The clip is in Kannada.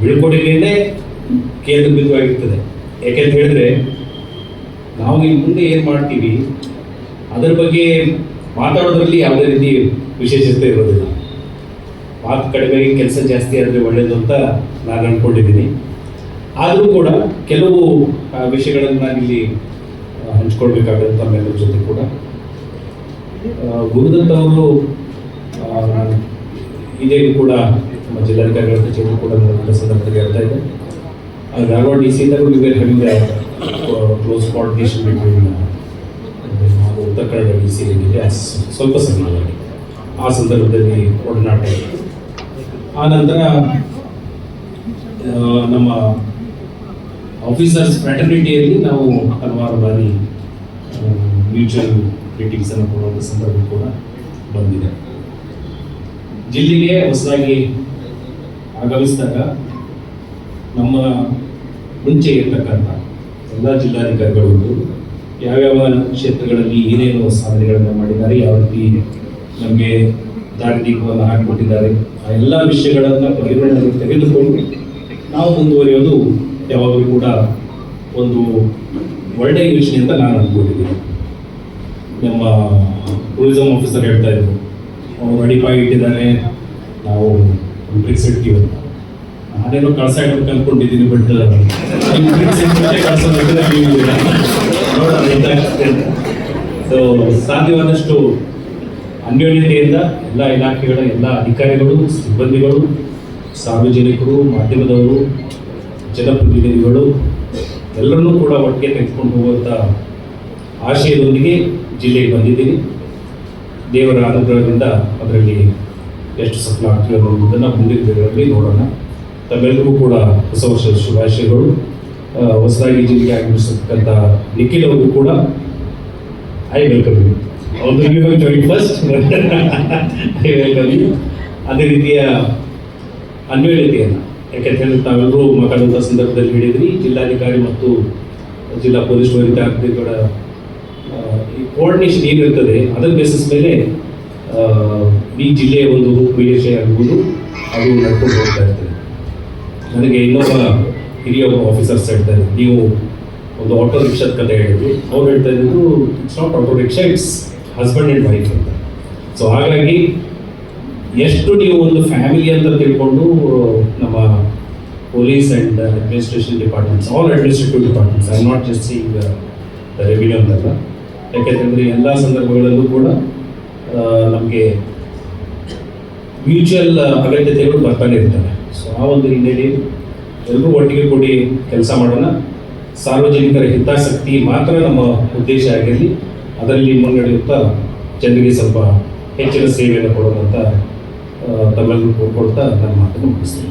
ಬೀಳ್ಕೊಡುಗೆಯೇ ಕೇಂದ್ರ ಬಿಂದುವಾಗಿರ್ತದೆ. ಯಾಕೆಂತ ಹೇಳಿದ್ರೆ ನಾವು ಇನ್ನು ಮುಂದೆ ಏನು ಮಾಡ್ತೀವಿ ಅದರ ಬಗ್ಗೆ ಮಾತಾಡೋದ್ರಲ್ಲಿ ಯಾವುದೇ ರೀತಿ ವಿಶೇಷತೆ ಇರೋದಿಲ್ಲ ಮಾತು ಕಡಿಮೆ ಕೆಲಸ ಜಾಸ್ತಿ ಆದರೆ ಒಳ್ಳೆಯದು ಅಂತ ನಾನು ಅಂದ್ಕೊಂಡಿದ್ದೀನಿ ಆದರೂ ಕೂಡ ಕೆಲವು ವಿಷಯಗಳನ್ನು ನಾನಿಲ್ಲಿ ಆ, ಹಂಚ್ಕೊಳ್ಬೇಕಾಗುತ್ತೆ ತಮ್ಮೆಲ್ಲರ ಜೊತೆ ಕೂಡ ಗುರುದತ್ತ ಗುರುದತ್ ಅವರು ಇದೇ ಕೂಡ ನಮ್ಮ ಜಿಲ್ಲಾಧಿಕಾರಿಗಳ ಕಚೇರಿ ಕೂಡ ನನ್ನ ಸಂದರ್ಭದಲ್ಲಿ ಹೇಳ್ತಾ ಇದೆ. ಧಾರವಾಡ ಡಿ ಸಿ ಇದ್ದಾಗ we were having close coordination between ನಾವು ಉತ್ತರ ಕನ್ನಡ ಡಿ ಸಿ ಸ್ವಲ್ಪ ಸಮಯದಲ್ಲಿ ಆ ಸಂದರ್ಭದಲ್ಲಿ ಒಡನಾಟ. ಆ ನಂತರ ನಮ್ಮ ಆಫೀಸರ್ಸ್ ಫ್ರಾಟರ್ನಿಟಿಯಲ್ಲಿ ನಾವು ಹಲವಾರು ಬಾರಿ ಮ್ಯೂಚುವಲ್ ಮೀಟಿಂಗ್ಸನ್ನು ಕೊಡುವಂಥ ಸಂದರ್ಭ ಕೂಡ ಬಂದಿದೆ. ಜಿಲ್ಲೆಗೆ ಹೊಸದಾಗಿ ಆಗಮಿಸಿದಾಗ ನಮ್ಮ ಮುಂಚೆ ಇರತಕ್ಕಂಥ ಎಲ್ಲ ಜಿಲ್ಲಾಧಿಕಾರಿಗಳು ಯಾವ್ಯಾವ ಕ್ಷೇತ್ರಗಳಲ್ಲಿ ಏನೇನು ಸಾಧನೆಗಳನ್ನು ಮಾಡಿದ್ದಾರೆ, ಯಾವ ರೀತಿ ನಮಗೆ ದಾರಿದೀಪವನ್ನು ಹಾಕಿಕೊಟ್ಟಿದ್ದಾರೆ, ಆ ಎಲ್ಲ ವಿಷಯಗಳನ್ನು ಪರಿಗಣನೆಗೆ ತೆಗೆದುಕೊಂಡು ನಾವು ಮುಂದುವರಿಯೋದು ಯಾವಾಗಲೂ ಕೂಡ ಒಂದು ಒಳ್ಳೆಯ ಯೋಚನೆ ಅಂತ ನಾನು ಅಂದ್ಕೊಂಡಿದ್ದೀನಿ ನಮ್ಮ ಟೂರಿಸಮ್ ಆಫೀಸರ್ ಹೇಳ್ತಾ ಇದ್ದರು ಅವ್ರು ಅಡಿಪಾಗಿ ಇಟ್ಟಿದ್ದಾರೆ ನಾವು ಇಡ್ತೀವಿ ಅಂತ ನಾನೇನೋ ಕಳ್ಸ ಅನ್ಕೊಂಡಿದ್ದೀನಿ ಬಟ್ ಸೊ ಸಾಧ್ಯವಾದಷ್ಟು ಅನ್ಯೋನ್ಯತೆಯಿಂದ ಎಲ್ಲ ಇಲಾಖೆಗಳ ಎಲ್ಲ ಅಧಿಕಾರಿಗಳು, ಸಿಬ್ಬಂದಿಗಳು, ಸಾರ್ವಜನಿಕರು, ಮಾಧ್ಯಮದವರು, ಜನಪ್ರತಿನಿಧಿಗಳು, ಎಲ್ಲರನ್ನೂ ಕೂಡ ಒಟ್ಟಿಗೆ ತೆಗೆದುಕೊಂಡು ಹೋಗುವಂಥ ಆಶಯದೊಂದಿಗೆ ಜಿಲ್ಲೆಗೆ ಬಂದಿದ್ದೀನಿ. ದೇವರ ಅನುಗ್ರಹದಿಂದ ಅದರಲ್ಲಿ ಎಷ್ಟು ಸಫಲ ಆಗ್ತೀವಿ ಅನ್ನೋದನ್ನು ಮುಂದಿನ ದಿನಗಳಲ್ಲಿ ನೋಡೋಣ. ತಮ್ಮೆಲ್ಲರಿಗೂ ಕೂಡ ಹೊಸ ವರ್ಷದ ಶುಭಾಶಯಗಳು. ಹೊಸದಾಗಿ ಜಿಲ್ಲೆಗೆ ಆಗಮಿಸತಕ್ಕಂಥ ನಿಖಿಲ್ ಅವರು ಕೂಡ I welcome you. Join first I welcome you. ಅದೇ ರೀತಿಯ ಅನ್ಯೋನ್ಯತೆಯನ್ನು ಯಾಕೆಂತ ಹೇಳಿದ್ರೆ ತಾವೆಲ್ಲರೂ ಮಾತಾಡುವಂಥ ಸಂದರ್ಭದಲ್ಲಿ ಹೇಳಿದ್ರಿ ಜಿಲ್ಲಾಧಿಕಾರಿ ಮತ್ತು ಜಿಲ್ಲಾ ಪೊಲೀಸ್ ವರಿತಾಗಳ ಆ, ಈ ಕೋಆರ್ಡಿನೇಷನ್ ಏನಿರ್ತದೆ ಅದರ ಬೇಸಿಸ್ ಮೇಲೆ ಈ ಜಿಲ್ಲೆಯ ಒಂದು ರೂಪುರೇಷೆ ಆಗ್ಬೋದು ಅದು ನಡ್ಕೊಂಡು ಹೋಗ್ತಾ ಇರ್ತದೆ. ನನಗೆ ಇನ್ನೊಬ್ಬ ಹಿರಿಯ ಆಫೀಸರ್ಸ್ ಹೇಳ್ತಾರೆ, ನೀವು ಒಂದು ಆಟೋ ರಿಕ್ಷಾದ ಕತೆ ಹೇಳಿದ್ವಿ ಅವ್ರು ಹೇಳ್ತಾ ಇದ್ದು it's not auto rickshaw it's husband and wife ಅಂತ. ಸೊ ಹಾಗಾಗಿ ಎಷ್ಟು ನೀವು ಒಂದು ಫ್ಯಾಮಿಲಿ ಅಂತ ತಿಳ್ಕೊಂಡು, ನಮ್ಮ police and administration departments all administrative departments I not just the revenue ಅಂತಲ್ಲ ಯಾಕೆಂತಂದರೆ ಎಲ್ಲ ಸಂದರ್ಭಗಳಲ್ಲೂ ಕೂಡ ನಮಗೆ ಮ್ಯೂಚುವಲ್ ಅಗತ್ಯತೆಗಳು ಬರ್ತಾನೆ ಇರ್ತವೆ. ಸೊ ಆ ಒಂದು ಹಿನ್ನೆಲೆಯಲ್ಲಿ ಎಲ್ಲರೂ ಒಟ್ಟಿಗೆ ಕೂಡಿ ಕೆಲಸ ಮಾಡೋಣ. ಸಾರ್ವಜನಿಕರ ಹಿತಾಸಕ್ತಿ ಮಾತ್ರ ನಮ್ಮ ಉದ್ದೇಶ ಆಗಿರಲಿ, ಅದರಲ್ಲಿ ಮುನ್ನಡೆಯುತ್ತಾ ಜನರಿಗೆ ಸ್ವಲ್ಪ ಹೆಚ್ಚಿನ ಸೇವೆಯನ್ನು ಕೊಡೋದಂತ ತಮ್ಮೆಲ್ಲರೂ ಕೊಡ್ತಾ ನನ್ನ ಮಾತನ್ನು ಮುಗಿಸ್ತೀನಿ.